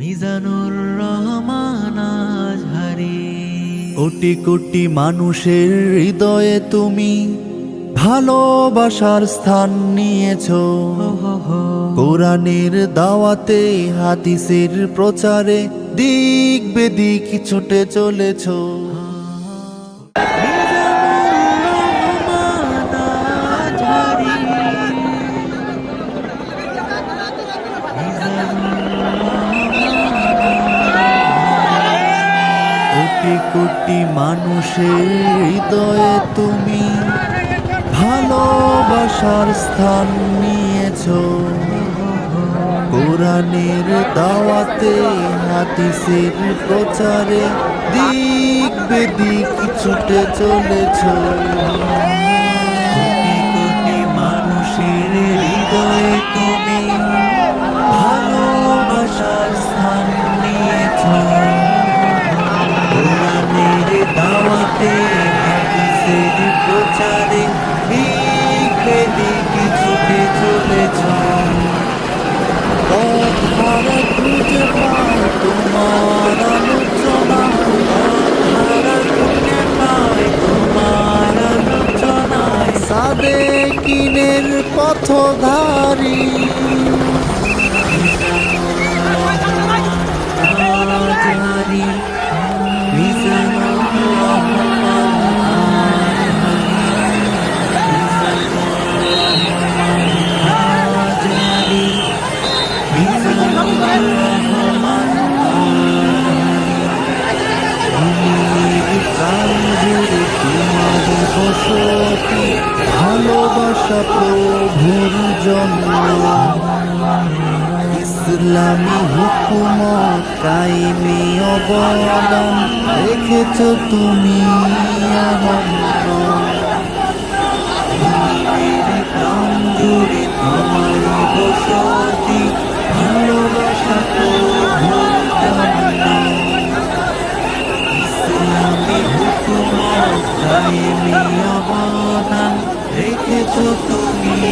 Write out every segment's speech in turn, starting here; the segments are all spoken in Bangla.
মিজানুর রহমান আজহারি কোটি কোটি মানুষের হৃদয়ে তুমি ভালোবাসার স্থান নিয়েছ। কোরআনের দাওয়াতে হাদিসের প্রচারে দিক বেদিক ছুটে চলেছ। কোটি কোটি মানুষের হৃদয়ে তুমি ভালোবাসার স্থান নিয়েছ। কোরআনের দাওয়াতে, হাদিসের প্রচারে দিক বেদিক ছুটে চলেছ। কোটি কোটি মানুষের হৃদয়ে তুমি ভালোবাসার স্থান নিয়েছ। দাওয়াতে হাদিসের প্রচারে দিক বেদিক ছুটে চলেছ পথহারা খুঁজে পাই তোমার আলোচনা পথহারা খুঁজে পাই তোমার আলোচনায় সাদেকিনের পথধারী আজহারি প্রভুর জন্য ইসলামী হুকুম কায়েমে অবদান রেখেছ তুমি অনন্য প্রাণ জুড়ে তোমার বসতি তুমি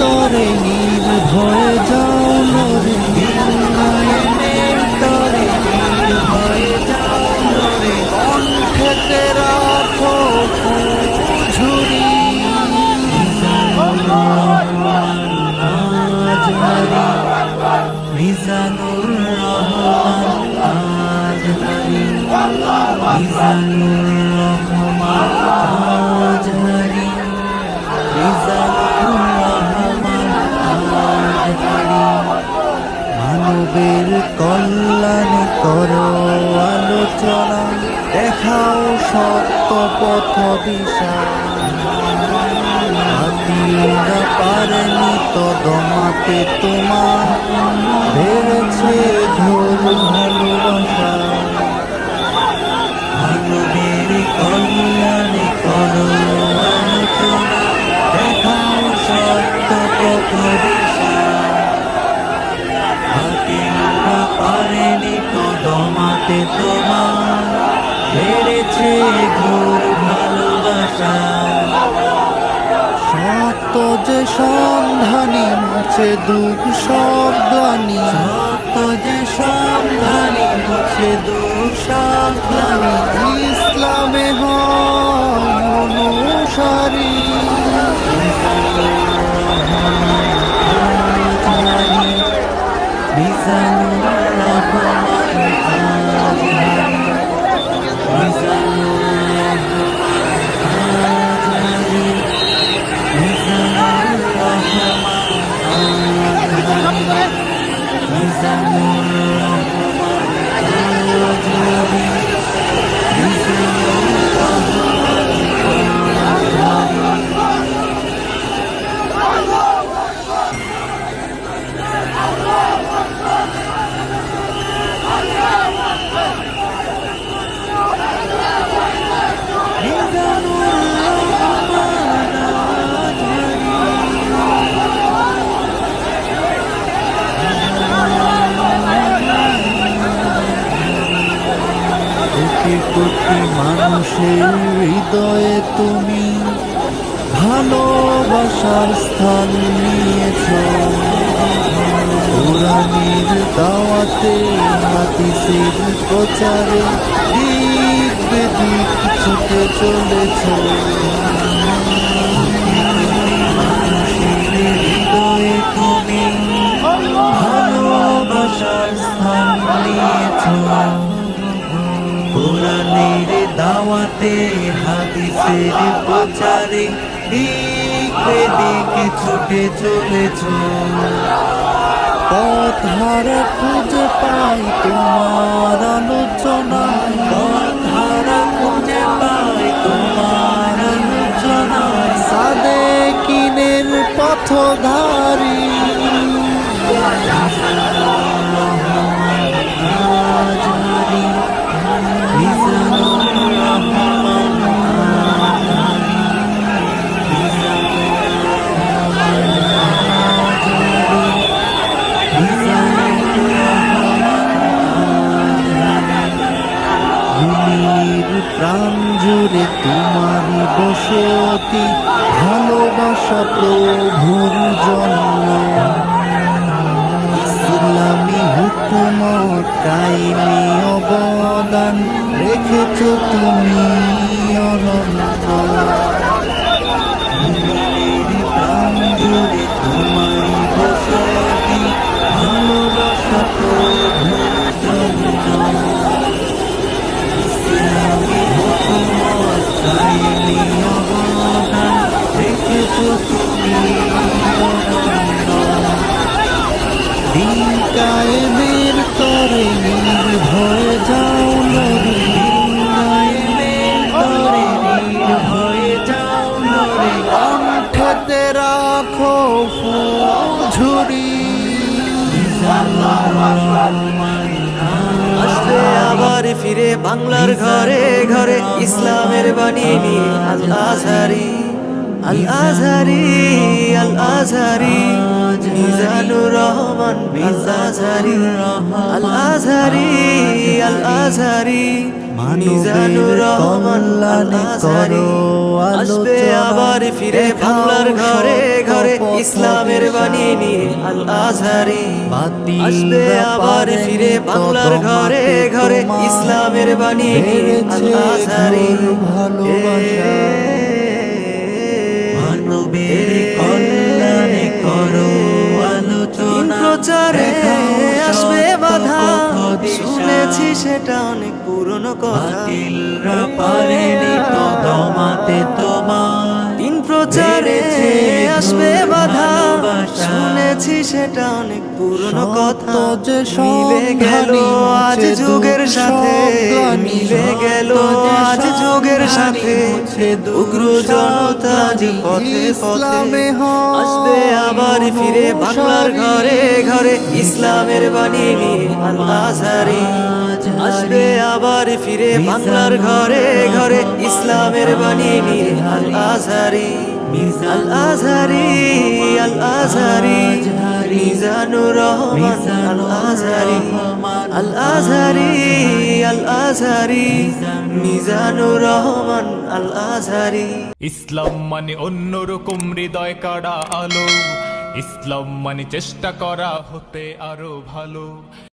তরে নির্ভয়ে যাও নরে দিন তরে নির্ভয়ে যাও নরে কণ্ঠেতে রাখো ঝুরি মিজানুর মিজানুর রহমান আজহারি মিজানুর রহমান আজহারি মানবের কল্যাণে করো আলোচনা, দেখাও সত্য পথ দিশা পারেনি তো দমাতে তোমার বেড়েছে দমাতে তোমার বেড়েছে ঘোর ভালোবাসা। সত্য যে সন্ধানী মুছে দুঃখ শব্দানি সত্য যে সন্ধানী মুছে দুঃখ শব্দানি মিজানুর ভালোবাসার স্থান নিয়েছ। কোরআনের দাওয়াতে হাদিসের প্রচারে দিক ছুটে চলেছ। হৃদয়ে তুমি ভালোবাসার প্রচারে দিক দিকে ছুটে চলেছ। পথ হারা খুঁজে পাই তোমার আলোচনায়। প্রাণ জুড়ে তোমারই বসে অতি ভালোবাসা প্রভুর জন্য। ইসলামী হুকুমত কাইমি অবদান রেখেছ তুমি অনন্ত। প্রাণ জুড়ে আসবে আবার ফিরে বাংলার ঘরে ঘরে ইসলামের বাণী নিয়ে আল আজহারি আল আজহারি আল আজহারি মিজানুর রহমান আজহারি আল আজহারি আল মিজানুর রহমান আজহারি আসবে আবার ফিরে বাংলার ঘরে ঘরে ইসলামের বাণী নিয়ে আল আজহারি আসবে আবার ফিরে বাংলার ঘরে ঘরে ইসলামের বাণী নিয়ে আল আজহারি মানবের সেটা অনেক পুরনো কথা। পারেনি তো দমাতে তোমার দিন প্রচারে আসবে বাধা। শুনেছি সেটা অনেক পুরনো কথা। যে মিলে গেল আজ যুগের সাথে। মিলে গেল আজ যুগের সাথে। উগ্র জনতা যে। পথে পথে আসবে আবার ফিরে বাংলার ঘরে। ইসলামের বাণী নিয়ে আল আজহারি আসবে আবার ফিরে বাংলার ঘরে ঘরে ইসলামের বাণী নিয়ে আল আজহারি আল আজহারি আল আজহারি মিজানুর রহমান আল আজহারি আল আজহারি আল আজহারি রহমান আল আজহারি ইসলাম মানে অন্যরকম হৃদয় কাড়া আলো। ইসলাম মানে চেষ্টা করা হতে আরও ভালো।